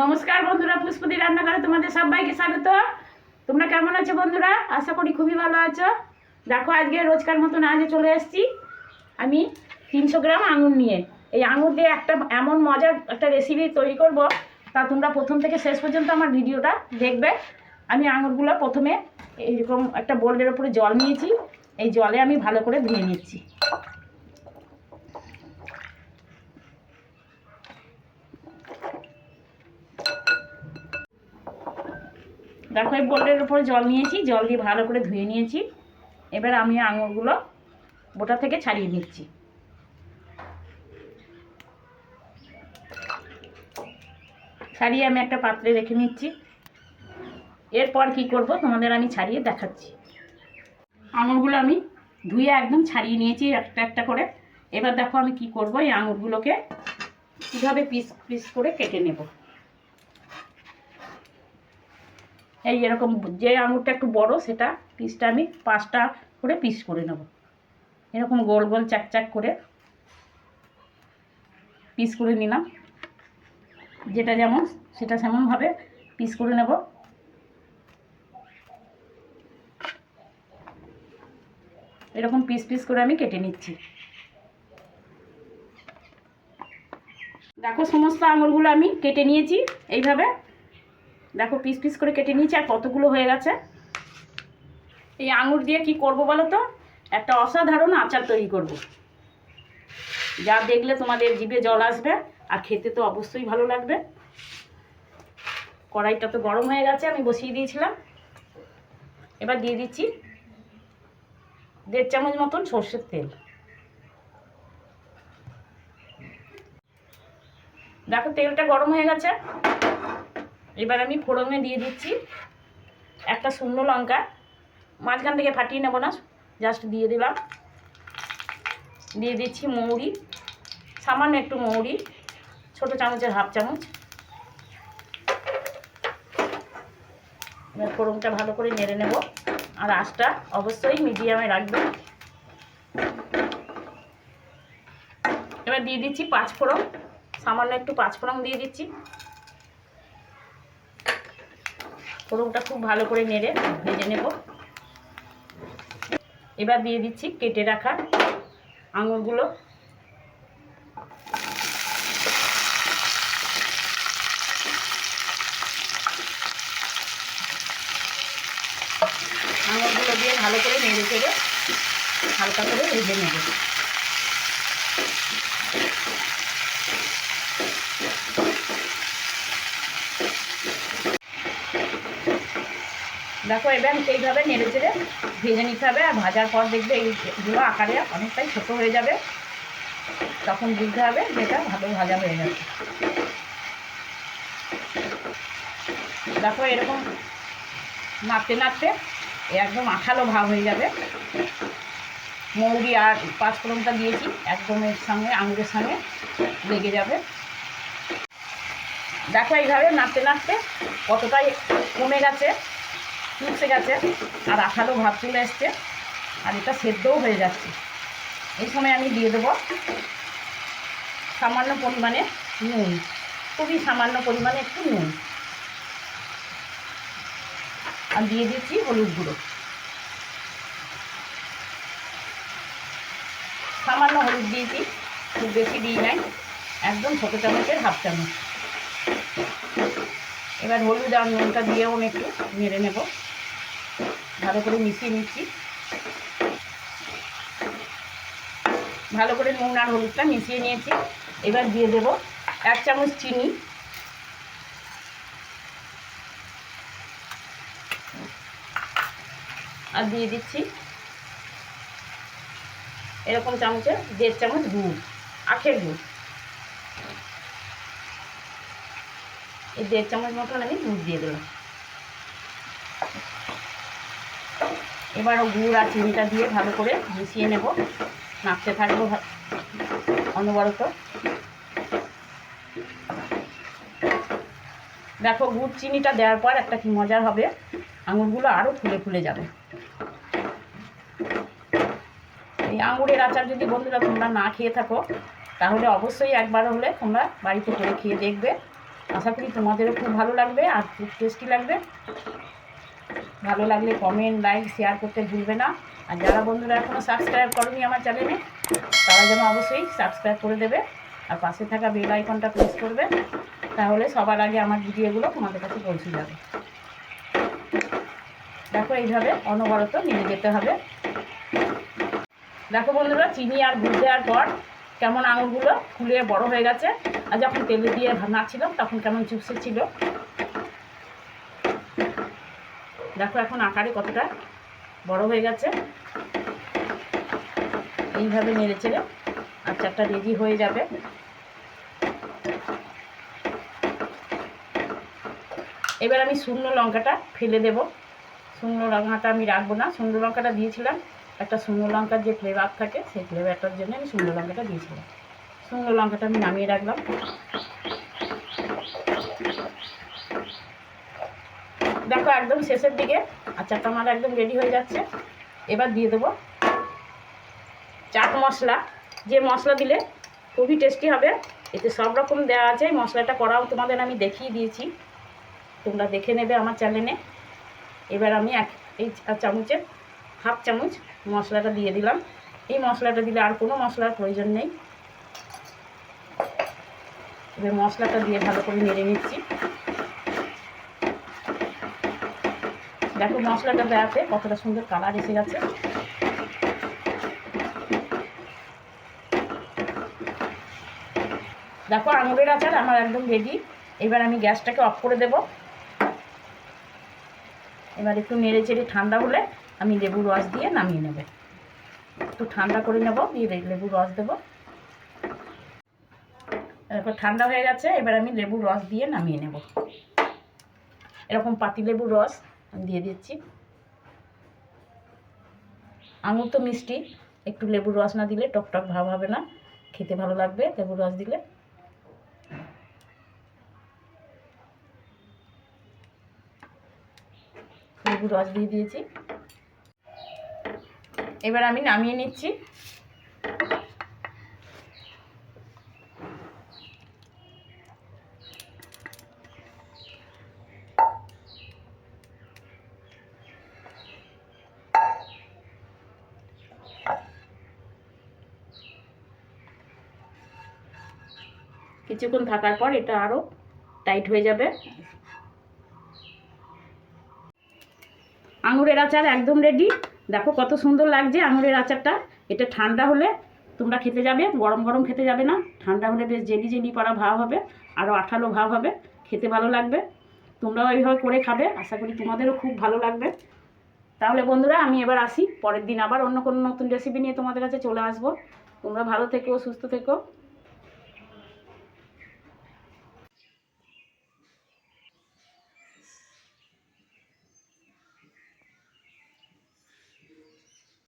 নমস্কার বন্ধুরা পুষ্পতি রান্নাঘরে তোমাদের সবাইকে স্বাগত। তোমরা কেমন আছো বন্ধুরা? আশা করি খুবই ভালো আছো। দেখো, আজকে রোজকার মতন আজকে চলে এসেছি আমি তিনশো গ্রাম আঙুর নিয়ে। এই আঙুর দিয়ে একটা এমন মজার একটা রেসিপি তৈরি করব, তা তোমরা প্রথম থেকে শেষ পর্যন্ত আমার ভিডিওটা দেখবে। আমি আঙুরগুলো প্রথমে এইরকম একটা বোল্ডের ওপরে জল নিয়েছি। এই জলে আমি ভালো করে ধুয়ে নিচ্ছি। দেখো, এই বোলের উপরে জল নিয়েছি, জল দিয়ে ভালো করে ধুয়ে নিয়েছি। এবার আমি আঙুরগুলো বোটা থেকে ছাড়িয়ে নিচ্ছি ছাড়িয়ে আমি একটা পাত্রে রেখে নিচ্ছি। এরপর কি করব, তোমাদের আমি ছাড়িয়ে দেখাচ্ছি। আঙুরগুলো আমি ধুয়ে একদম ছাড়িয়ে নিয়েছি একটা একটা করে। এবার দেখো আমি কি করব, এই আঙুরগুলোকে কীভাবে পিস পিস করে কেটে নেব। এই এরকম যে আঙুরটা একটু বড়, সেটা পিসটা আমি পাঁচটা করে পিস করে নেব। এরকম গোল গোল, চাক চাক করে পিস করে নিলাম। যেটা যেমন, সেটা সেমনভাবে পিস করে নেব। এরকম পিস পিস করে আমি কেটে নিচ্ছি। দেখো, সমস্ত আঙুরগুলো আমি কেটে নিয়েছি। এইভাবে দেখো পিস পিস করে কেটে নিয়েছি, আর কতগুলো হয়ে গেছে? এই আঙুর দিয়ে কি করব বলো তো? একটা অসাধারণ আচার তৈরি করব। যা দেখলে তোমাদের জিভে জল আসবে, আর খেতে তো অবশ্যই ভালো লাগবে। কড়াইটা তো গরম হয়ে গেছে, আমি বসিয়ে দিয়েছিলাম। এবার দিয়ে দিচ্ছি দেড় চামচ মতন সর্ষের তেল। দেখো তেলটা গরম হয়ে গেছে। এবার আমি ফোড়নে দিয়ে দিচ্ছি একটা শুকনো লঙ্কা। মাঝখান থেকে ফাটিয়ে নেব না জাস্ট দিয়ে দিলাম। দিয়ে দিচ্ছি মৌরি, সামান্য একটু মৌরি, ছোটো চামচের হাফ চামচ। এবার ফোড়নটা ভালো করে নেড়ে নেব। আর আঁচটা অবশ্যই মিডিয়ামে রাখবে। এবার দিয়ে দিচ্ছি পাঁচ ফোড়ন, সামান্য একটু পাঁচ ফোড়ন দিয়ে দিচ্ছি। ফোড়নটা খুব ভালো করে নেড়ে ভেজে নেব। এবার দিয়ে দিচ্ছি কেটে রাখা আঙুরগুলো। আঙুরগুলো দিয়ে ভালো করে নেড়ে চেড়ে হালকা করে ভেজে নেব। দেখো এবার সেইভাবে নেড়ে চেড়ে ভেজে নিতে হবে আর ভাজার পর দেখবে এইগুলো আকারে অনেকটাই ছোটো হয়ে যাবে। তখন বুঝতে হবে যেটা ভালো ভাজা হয়ে গেছে। দেখো এরকম নাড়তে নাড়তে একদম আঠালো ভাব হয়ে যাবে। মৌরি আর পাঁচফোড়নটা দিয়েছি, একদম এর সঙ্গে, আঙুরের সঙ্গে লেগে যাবে। দেখো এইভাবে নাড়তে নাড়তে কতটাই কমে গেছে। চুপসে গেছে, আর আঠালো ভাব চলে এসছে, আর এটা সেদ্ধও হয়ে যাচ্ছে। এই সময় আমি দিয়ে দেবো সামান্য পরিমাণে নুন, খুবই সামান্য পরিমাণে একটু নুন। আর দিয়ে দিচ্ছি হলুদ গুঁড়ো। সামান্য হলুদ দিয়েছি, খুব বেশি দিই নাই, একদম ছোটো চামচের হাফ চামচ। এবার হলুদ আর নুনটা দিয়েও আমি একটু নেড়ে নেব। ভালো করে মিশিয়ে নিচ্ছি। ভালো করে নুন আর হলুদটা মিশিয়ে নিয়েছি। এবার দিয়ে দেব এক চামচ চিনি। আর দিয়ে দিচ্ছি এরকম চামচে দেড় চামচ গুড়, আখের গুড়। এই দেড় চামচ মতন আমি দুধ দিয়ে দিলাম। এবার গুড় আর চিনিটা দিয়ে ভালো করে মিশিয়ে নেব। নাড়তে থাকব অনবরত। দেখো গুড় চিনিটা দেওয়ার পর একটা কি মজার হবে, আঙুরগুলো আরও ফুলে ফুলে যাবে। এই আঙুরের আচার যদি বন্ধুরা তোমরা না খেয়ে থাকো, তাহলে অবশ্যই একবার হলে তোমরা বাড়িতে করে খেয়ে দেখবে। আশা করি তোমাদেরও খুব ভালো লাগবে আর খুব টেস্টি লাগবে। ভালো লাগলে কমেন্ট লাইক শেয়ার করতে ভুলবে না। আর যারা বন্ধুরা এখনও সাবস্ক্রাইব করনি আমার চ্যানেলে তারা যেন অবশ্যই সাবস্ক্রাইব করে দেবে। আর পাশে থাকা বেল আইকনটা প্রেস করবে, তাহলে সবার আগে আমার ভিডিওগুলো তোমাদের কাছে পৌঁছে যাবে। দেখো এইভাবে অনবরত নিয়ে যেতে হবে। দেখো বন্ধুরা, চিনি আর গুড় দেওয়ার পর কেমন আঙুরগুলো ফুলে বড় হয়ে গেছে। আর যখন তেলে দিয়ে নাড়ছিলাম তখন কেমন চুপসে ছিল। দেখো এখন আকারে কতটা বড় হয়ে গেছে। এইভাবে নেড়ে চেড়ে আচারটা রেডি হয়ে যাবে। এবার আমি শুকনো লঙ্কাটা ফেলে দেব। শুকনো লঙ্কাটা আমি রাখব না, শুকনো লঙ্কাটা দিয়েছিলাম। একটা শুকনো লঙ্কার যে ফ্লেভার থাকে, সেই ফ্লেভারটার জন্য আমি শুকনো লঙ্কাটা দিয়েছিলাম। শুকনো লঙ্কাটা আমি নামিয়ে রাখলাম। দেখো একদম শেষের দিকে আচারটা আমার একদম রেডি হয়ে যাচ্ছে। এবার দিয়ে দেবো চাট মশলা। যে মশলা দিলে খুবই টেস্টি হবে। এতে সব রকম দেওয়া আছে। মশলাটা করাও তোমাদের আমি দেখিয়ে দিয়েছি। তোমরা দেখে নেবে আমার চ্যানেলে এবার আমি এক এই চামচের হাফ চামচ মশলাটা দিয়ে দিলাম। এই মশলাটা দিলে আর কোনো মশলার প্রয়োজন নেই। এবার মশলাটা দিয়ে ভালো করে নেড়ে নিচ্ছি। দেখো মশলাটা দেওয়াতে কতটা সুন্দর কালার এসে গেছে। দেখো আঙুরের আচার আমার একদম রেডি এবার আমি গ্যাসটাকে অফ করে দেব। এবার একটু নেড়ে চেড়ে ঠান্ডা হলে আমি লেবুর রস দিয়ে নামিয়ে নেব। একটু ঠান্ডা করে নেব, দিয়ে লে- লেবুর রস দেবো। এরপর ঠান্ডা হয়ে গেছে, এবার আমি লেবুর রস দিয়ে নামিয়ে নেব। এরকম পাতি লেবুর রস দিয়ে দিচ্ছি। আঙুর তো মিষ্টি, একটু লেবুর রস না দিলে টক টক ভাব হবে না, খেতে ভালো লাগবে লেবুর রস দিলে। লেবুর রস দিয়ে দিয়েছি। এবার আমি নামিয়ে নিচ্ছি। কিছুক্ষণ থাকার পর এটা আরও টাইট হয়ে যাবে। আঙুরের আচার একদম রেডি দেখো কত সুন্দর লাগছে আঙুরের আচারটা। এটা ঠান্ডা হলে তোমরা খেতে যাবে, গরম গরম খেতে যাবে না। ঠান্ডা হলে বেশ জেলি জেলি পড়া ভাব হবে আরও আঠালো ভাব হবে। খেতে ভালো লাগবে। তোমরাও এইভাবে করে খাবে। আশা করি তোমাদেরও খুব ভালো লাগবে। তাহলে বন্ধুরা, আমি এবার আসি। পরের দিন আবার অন্য কোনো নতুন রেসিপি নিয়ে তোমাদের কাছে চলে আসব। তোমরা ভালো থেকো, সুস্থ থেকো।